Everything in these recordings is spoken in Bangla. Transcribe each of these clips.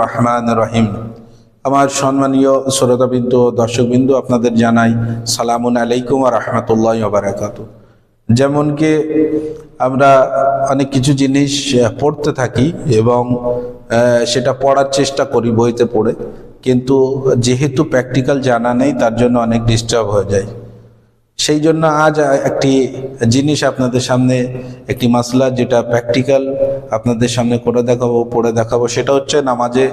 রহমান রহিম। আমার সম্মানীয় শ্রোতাবিন্দু, দর্শকবিন্দু, আপনাদের জানাই সালামুন আলাইকুম রহমতুল্লাহ বারাকাতু যেমন কি আমরা অনেক কিছু জিনিস পড়তে থাকি এবং সেটা পড়ার চেষ্টা করি বইতে পড়ে। কিন্তু যেহেতু প্র্যাকটিক্যাল জানা নেই, তার জন্য অনেক ডিস্টার্ব হয়ে যায়। সেই জন্য আজ একটি জিনিস আপনাদের সামনে একটি মাসলা যেটা প্র্যাকটিক্যাল আপনাদের সামনে করে দেখাবো পড়ে দেখাবো সেটা হচ্ছে নামাজে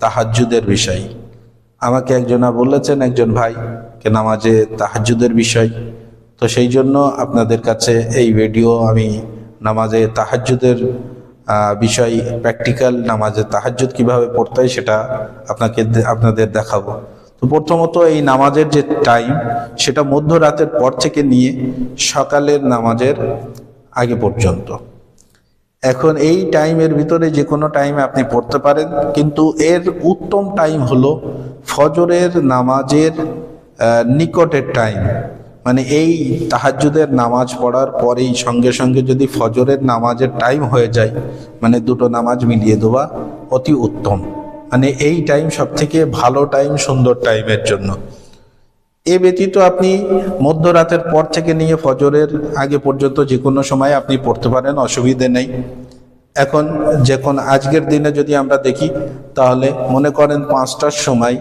তাহাজ্জুদের বিষয়। আমাকে একজনা বলেছেন একজন ভাই কে নামাজে তাহাজ্জুদের বিষয়। তো সেই জন্য আপনাদের কাছে এই ভিডিও আমি নামাজে তাহাজ্জুদের আহ, বিষয় প্র্যাকটিক্যাল নামাজে তাহাজ্জুদ কীভাবে পড়তে হয় সেটা আপনাকে আপনাদের দেখাবো। তো প্রথমত এই নামাজের যে টাইম সেটা মধ্যরাতের পর থেকে নিয়ে সকালের নামাজের আগে পর্যন্ত। এখন এই টাইমের ভিতরে যে কোনো টাইমে আপনি পড়তে পারেন, কিন্তু এর উত্তম টাইম হলো ফজরের নামাজের নিকটের টাইম মানে এই তাহাজ্জুদের নামাজ পড়ার পরেই সঙ্গে সঙ্গে যদি ফজরের নামাজের টাইম হয়ে যায় মানে দুটো নামাজ মিলিয়ে দেওয়া অতি উত্তম। মানে এই টাইম সব থেকে ভালো টাইম সুন্দর টাইমের জন্য। এ ব্যতীত আপনি মধ্যরাতের পর থেকে নিয়ে ফজরের আগে পর্যন্ত যে কোনো সময় আপনি পড়তে পারেন, অসুবিধে নেই। এখন যখন আজকের দিনে যদি আমরা দেখি, তাহলে মনে করেন পাঁচটার সময়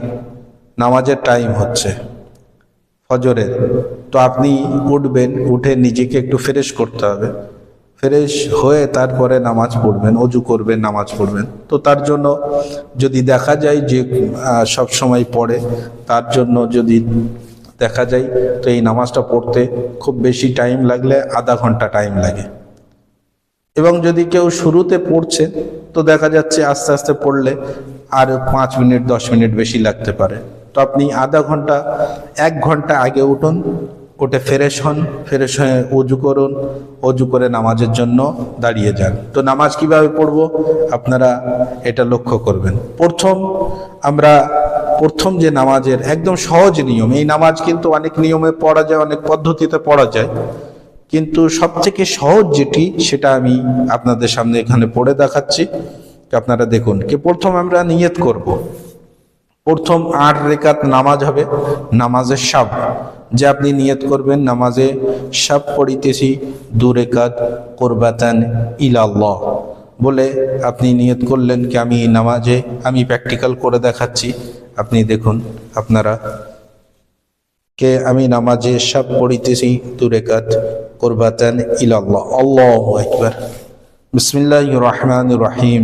নামাজের টাইম হচ্ছে, ফজরের। তো আপনি উঠবেন, উঠে নিজেকে একটু ফ্রেশ করতে হবে। ফ্রেশ হয়ে তারপরে নামাজ পড়বেন, অজু করবেন, নামাজ পড়বেন। তো তার জন্য যদি দেখা যায় যে সব সময় পড়ে, তার জন্য যদি দেখা যায়, তো এই নামাজটা পড়তে খুব বেশি টাইম লাগলে আধা ঘণ্টা টাইম লাগে। এবং যদি কেউ শুরুতে পড়ছে, তো দেখা যাচ্ছে আস্তে আস্তে পড়লে আর পাঁচ মিনিট, দশ মিনিট বেশি লাগতে পারে। তো আপনি আধা ঘণ্টা, এক ঘণ্টা আগে উঠুন উঠে ফ্রেশ হন, ফ্রেশ হয়ে অজু করুন অজু করে নামাজের জন্য দাঁড়িয়ে যান। তো নামাজ কীভাবে পড়ব? আপনারা এটা লক্ষ্য করবেন। প্রথম আমরা, প্রথম যে নামাজের একদম সহজ নিয়ম, এই নামাজ কিন্তু অনেক নিয়মে পড়া যায়, অনেক পদ্ধতিতে পড়া যায়, কিন্তু সবথেকে সহজ যেটি, সেটা আমি আপনাদের সামনে এখানে পড়ে দেখাচ্ছি। আপনারা দেখুন, কি প্রথম আমরা নিয়ত করব। প্রথম আট রেখাত নামাজ হবে নামাজের সাব। যে আপনি নিয়ত করবেন নামাজে সাব পড়িতেছি দু রেখাত কোরবাতান ইলাল্লাহ। বলে আপনি নিয়ত করলেন কি আমি নামাজে, আমি প্র্যাকটিক্যাল করে দেখাচ্ছি। আপনি দেখুন আপনারা কে আমি নামাজে সব পড়িতেছি দুরেকাত কোরবাতান ইলাল্লাহ। আল্লাহু আকবার। বিসমিল্লাহির রহমান রহিম।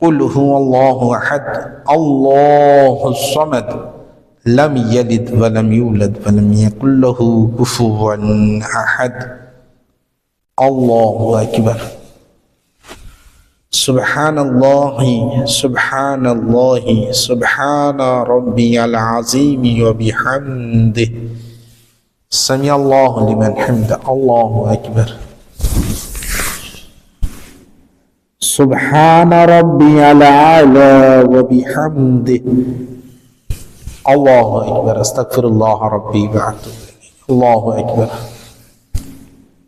قل هو الله أحد الله الصمد لم يلد ولم يولد ولم يكن له كفوا أحد. الله أكبر. سبحان الله سبحان الله سبحان ربي العظيم وبحمده. سمع الله لمن حمده. الله أكبر. سبحان ربي الأعلى وبحمده. الله أكبر. أستغفر الله ربي وأتوب إليه. الله أكبر.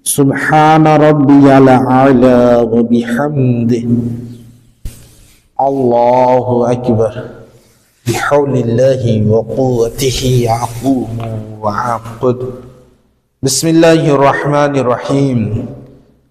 سبحان ربي الأعلى وبحمده. الله أكبر. بحول الله وقوته أقوم وأعقد. بسم الله الرحمن الرحيم.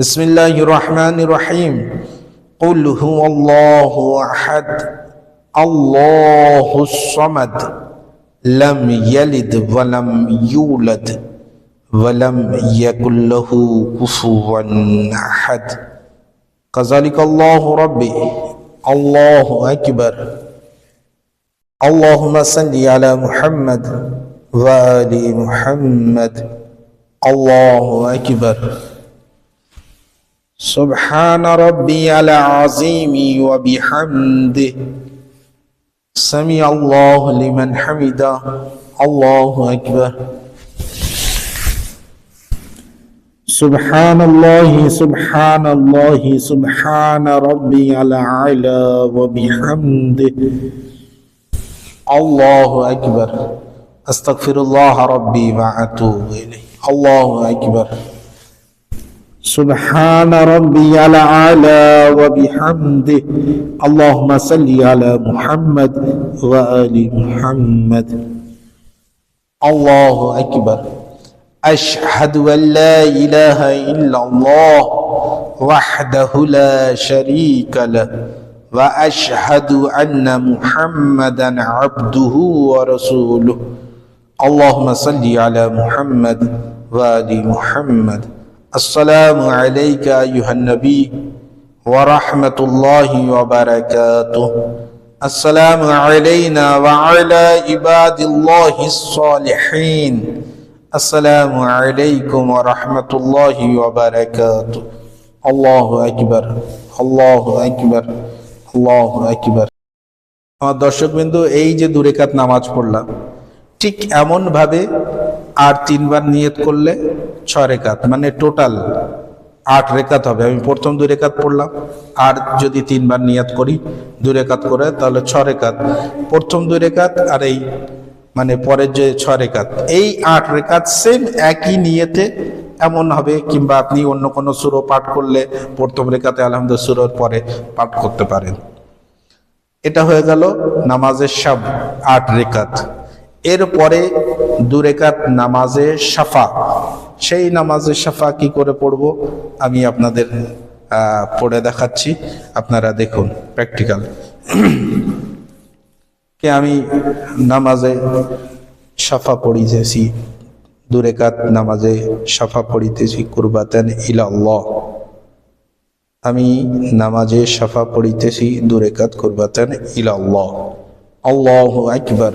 بسم الله الرحمن الرحيم قل هو الله أحد الله الصمد لم يلد ولم يولد ولم يكن له كفوا أحد كذلك الله ربي الله أكبر اللهم صل على محمد وآل محمد الله أكبر سبحان ربي العظيم وبحمده. سمع الله لمن حمده. الله أكبر. سبحان الله سبحان الله سبحان ربي الأعلى وبحمده. الله أكبر. أستغفر الله ربي وأتوب إليه. الله أكبر. سبحان ربي الأعلى وبحمده. اللهم صل على محمد وآل محمد. الله أكبر. أشهد أن لا إله إلا الله وحده لا شريك له. وأشهد أن محمدا عبده ورسوله. اللهم صل على محمد وآل محمد. السلام عليك أيها النبي ورحمة الله وبركاته السلام علينا وعلى عباد الله الصالحين السلام عليكم ورحمة الله وبركاته الله أكبر الله أكبر الله أكبر আমার দর্শকবৃন্দ এই যে দুরেকাত নামাজ পড়লাম ঠিক এমন ভাবে আর তিনবার নিয়ত করলে ছ রেখাত মানে টোটাল আট রেখাত হবে। আমি প্রথম দুই রেখাত পড়লাম, আর যদি তিনবার নিয়াত করি, দুই রেখাত করে, তাহলে ছ রেখাত। প্রথম দুই রেখাত আর এই মানে পরের যে ছ রেখাত, এই আট রেখাত সেম একই নিয়েতে এমন হবে, কিংবা আপনি অন্য কোনো সুরো পাঠ করলে প্রথম রেখাতে আলহামদুলিল্লাহ সুরোর পরে পাঠ করতে পারেন। এটা হয়ে গেল নামাজের সব আট রেখাত। এরপরে দু রেখাত নামাজে সাফা সেই নামাজে সাফা কি করে পড়ব আমি আপনাদের পড়ে দেখাচ্ছি। আপনারা দেখুন প্র্যাকটিক্যাল কে আমি নামাজে সাফা পড়িতেছি দু রেখাত নামাজে সাফা পড়িতেছি, কুরবাতেন ইলা আল্লাহ আমি নামাজে সাফা পড়িতেছি দু রেখাত কুরবাতেন ইলা আল্লাহ আকবার।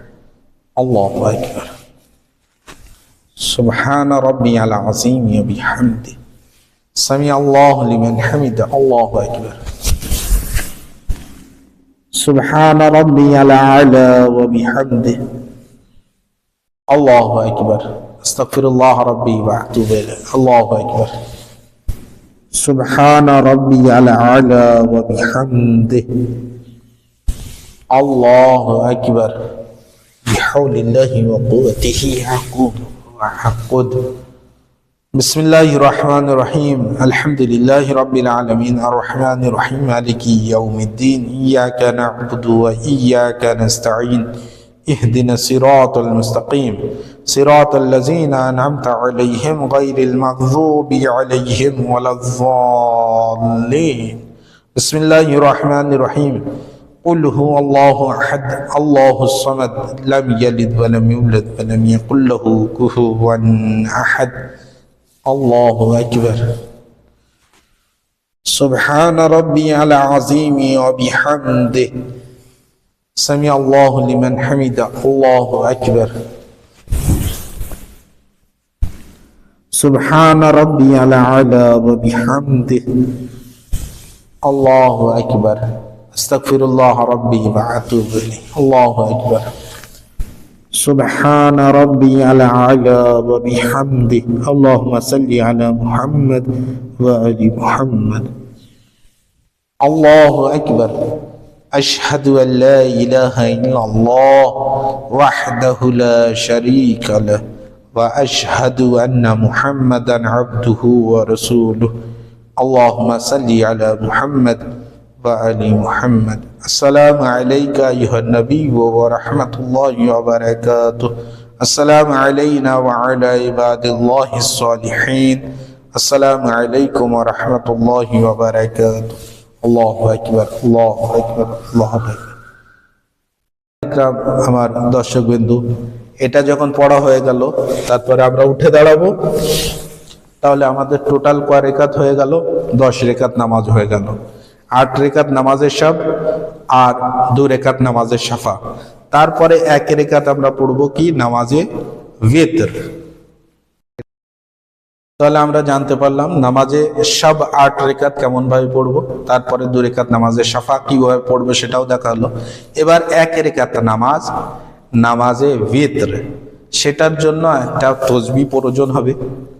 الله أكبر. سبحان ربي العظيم وبحمده. سمع الله لمن حمد. الله أكبر. سبحان ربي الأعلى وبحمده. الله أكبر. أستغفر الله ربي وأتوب إليه. الله أكبر. سبحان ربي الأعلى وبحمده. الله أكبر. بحول الله وقوته أقول وأعقد بسم الله الرحمن الرحيم الحمد لله رب العالمين الرحمن الرحيم مالك يوم الدين إياك نعبد وإياك نستعين اهدنا الصراط المستقيم صراط الذين أنعمت عليهم غير المغضوب عليهم ولا الضالين بسم الله الرحمن الرحيم قل هو الله أحد الله الصمد لم يلد ولم يولد ولم يكن له كفوا أحد. الله أكبر. سبحان ربي العظيم وبحمده. سمع الله لمن حمده. الله أكبر. سبحان ربي الأعلى وبحمده. الله أكبر. استغفر الله ربي وأتوب إليه. الله أكبر. سبحان ربي الأعلى وبحمده اللهم صل على محمد وآل محمد. الله أكبر. أشهد أن لا إله إلا الله وحده لا شريك له وأشهد أن محمدا عبده ورسوله. اللهم صل على محمد وآل محمد السلام عليك أيها النبي ورحمة الله وبركاته السلام علينا وعلى عباد الله الصالحين السلام عليكم ورحمة الله وبركاته الله أكبر الله أكبر الله أكبر আমার দর্শক বিন্দু এটা যখন পড়া হয়ে গেল তারপরে আমরা উঠে দাঁড়াবো তাহলে আমাদের টোটাল কয় রেখাত হয়ে গেল দশ রেখাত নামাজ হয়ে গেল আট রেখাত নামাজের সব আর দু রেখাত নামাজের সাফা। তারপরে এক রেখাত আমরা পড়ব কি? নামাজে বেতর তাহলে আমরা জানতে পারলাম নামাজে সব আট রেখাত কেমন ভাবে পড়ব? তারপরে দু রেখাত নামাজের সাফা কীভাবে পড়বে সেটাও দেখাল এবার এক রেখাত নামাজ, নামাজে বেতর সেটার জন্য একটা তসবি প্রয়োজন হবে।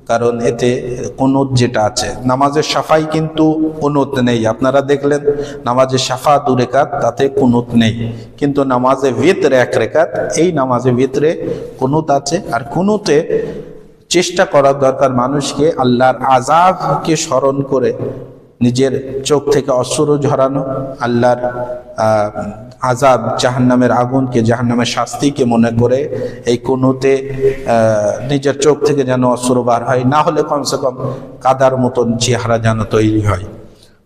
কারণ এতে কোনত যেটা আছে। নামাজের সাফাই কিন্তু কোনত নেই। আপনারা দেখলেন নামাজে সাফা দু রেখাত, তাতে কোনত নেই। কিন্তু নামাজে ভিতরে এক রেখাত, এই নামাজে ভিতরে কোনত আছে। আর কুনুতে চেষ্টা করার দরকার মানুষকে আল্লাহর আজাবকে স্মরণ করে নিজের চোখ থেকে অশ্রু ঝরানো, আল্লাহর আজাব জাহান্নামের আগুনকে, জাহান্নামের শাস্তিকে মনে করে এই কোনোতে নিজের চোখ থেকে যেন অশ্রু বার হয়, না হলে কমসে কম কাদার মতন চেহারা যেন তৈরি হয়।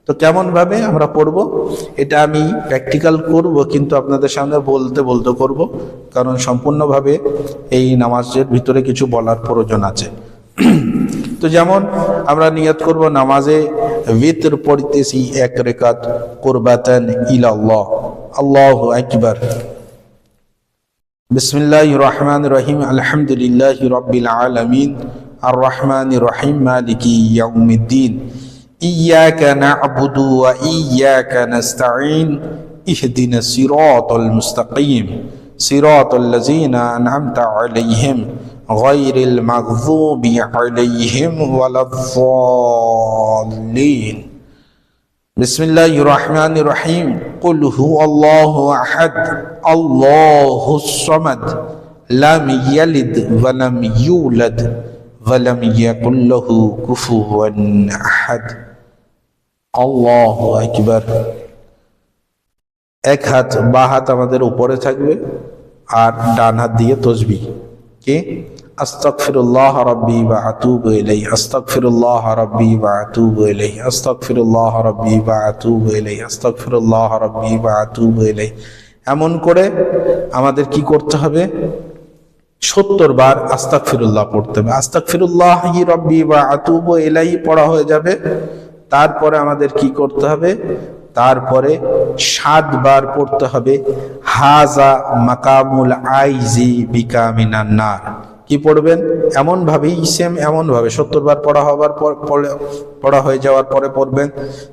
তো কেমন ভাবে আমরা পড়ব? এটা আমি প্র্যাকটিক্যাল করব, কিন্তু আপনাদের সামনে বলতে বলতে করব, কারণ সম্পূর্ণভাবে এই নামাজের ভিতরে কিছু বলার প্রয়োজন আছে। তো যেমন আমরা নিয়ত করব নামাজে ভিতর পড়তেছি এক রেখাত কুরবাতান ইলাল্লাহ আল্লাহু আকবার بسم الله الرحمن الرحيم الحمد لله رب العالمين الرحمن الرحيم مالك يوم الدين إياك نعبد وإياك نستعين اهدنا الصراط المستقيم صراط الذين أنعمت عليهم غير المغضوب عليهم ولا الضالين بسم الله الرحمن الرحيم قل هو الله احد الله الصمد لم يلد ولم يولد ولم يكن له كفوا احد الله اكبر এক হাত বা হাত আমাদের উপরে থাকবে আর ডান হাত দিয়ে তসবি কি আস্তাগফিরুল্লাহ রাব্বি ওয়া আতুবু ইলাইহি, আস্তাগফিরুল্লাহ রাব্বি ওয়া আতুবু ইলাইহি, আস্তাগফিরুল্লাহ রাব্বি ওয়া আতুবু ইলাইহি, আস্তাগফিরুল্লাহ রাব্বি ওয়া আতুবু ইলাইহি। এমন করে আমাদের কি করতে হবে? সত্তর বার আস্তাক ফিরুল্লাহ পড়তে হবে। আস্তাক ফিরুল্লাহ রব্বি বা আতুব এলাই পড়া হয়ে যাবে। তারপরে আমাদের কি করতে হবে? তারপরে সাতবার পড়তে হবে হাজা মাকামুল আইজি বিকামিনান্নার কি পড়বেন? এমন ভাবেই সেম এমন ভাবে সত্তর বার পড়া হবার পর পড়ে- পড়া হয়ে যাওয়ার পরে পড়বেন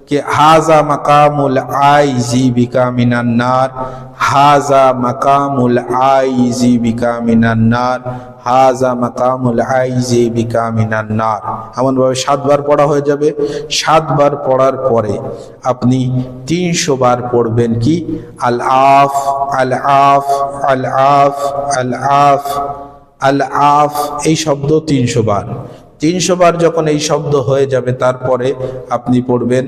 কি, হাজা মাকামুল আইজি বিকামিনান্নার হাজা মাকামুল আইজি বিকামিনান্নার হাজা মাকামুল আইজি বিকামিনান্নার এমন ভাবে সাতবার পড়া হয়ে যাবে। সাতবার পড়ার পরে আপনি তিনশো বার পড়বেন কি আল আফ আল আফ আল আফ আল আফ আল আফ এই শব্দ তিনশো বার। তিনশো বার যখন এই শব্দ হয়ে যাবে, তারপরে আপনি পড়বেন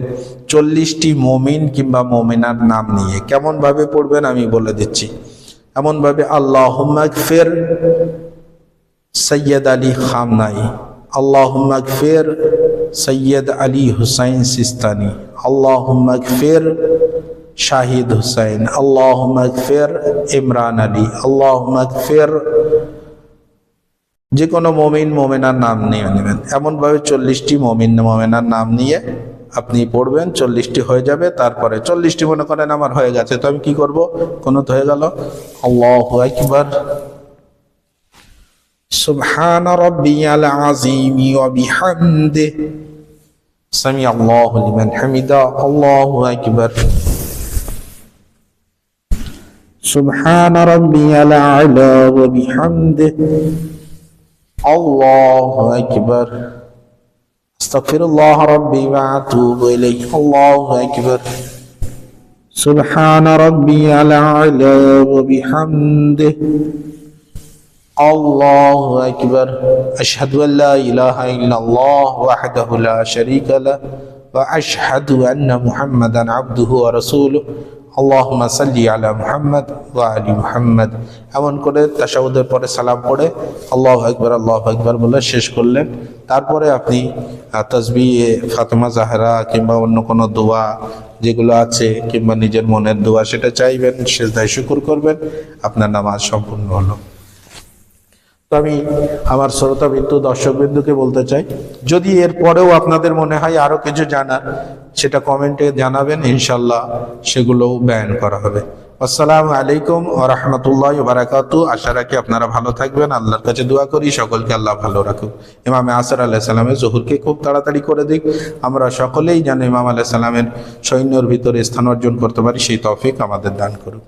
চল্লিশটি মমিন কিংবা মমিনার নাম নিয়ে। কেমন ভাবে পড়বেন আমি বলে দিচ্ছি। এমন ভাবে আল্লাহ ফের সৈয়দ আলী খামনাই। আল্লাহ ফের সৈয়দ আলী হুসাইন সিস্তানি। আল্লাহ ফের শাহিদ হুসাইন। আল্লাহ ফের ইমরান আলী। আল্লাহ ফের যে কোনো মমিন মোমেনার নাম নিয়ে নেবেন এমনভাবে চল্লিশটি মমিন মোমেনার নাম নিয়ে আপনি পড়বেন চল্লিশটি হয়ে যাবে তারপরে চল্লিশটি মনে করেন আমার হয়ে গেছে তো আমি কি করব কোনো তো হয়ে গেল আল্লাহ একবার سبحان ربي العظيم وبحمده سمع الله لمن حمده الله أكبر سبحان ربي الأعلى وبحمده الله أكبر. أستغفر الله ربي وأتوب إليه. الله أكبر. سبحان ربي الأعلى وبحمده. الله أكبر. أشهد أن لا إله إلا الله وحده لا شريك له وأشهد أن محمدا عبده ورسوله. আল্লাহমা সাল্লি আলা মুহাম্মদ ওয়া আলী মুহাম্মদ। এমন করে তাসাউদের পরে সালাম পড়ে। আল্লাহ আকবর আল্লাহ আকবর বলে শেষ করলেন। তারপরে আপনি তসবি ফাতেমা জাহরা কিংবা অন্য কোনো দোয়া যেগুলো আছে কিংবা নিজের মনের দোয়া সেটা চাইবেন শেষদায় শুকুর করবেন। আপনার নামাজ সম্পূর্ণ হলো। তো আমি আমার শ্রোতা বিন্দু দর্শক বিন্দুকে বলতে চাই, যদি এর পরেও আপনাদের মনে হয় আরও কিছু জানার, সেটা কমেন্টে জানাবেন, ইনশাল্লাহ সেগুলোও ব্যয়ন করা হবে। আসসালামু আলাইকুম ও রহমতুল্লাহ বারাকাতু। আশা রাখি আপনারা ভালো থাকবেন। আল্লাহর কাছে দোয়া করি, সকলকে আল্লাহ ভালো রাখুক। ইমামে আসর আল্লাহ সাল্লামের জহুরকে খুব তাড়াতাড়ি করে দিক। আমরা সকলেই যেন ইমাম আলাহ সাল্লামের সৈন্যর ভিতরে স্থান অর্জন করতে পারি, সেই তৌফিক আমাদের দান করুক।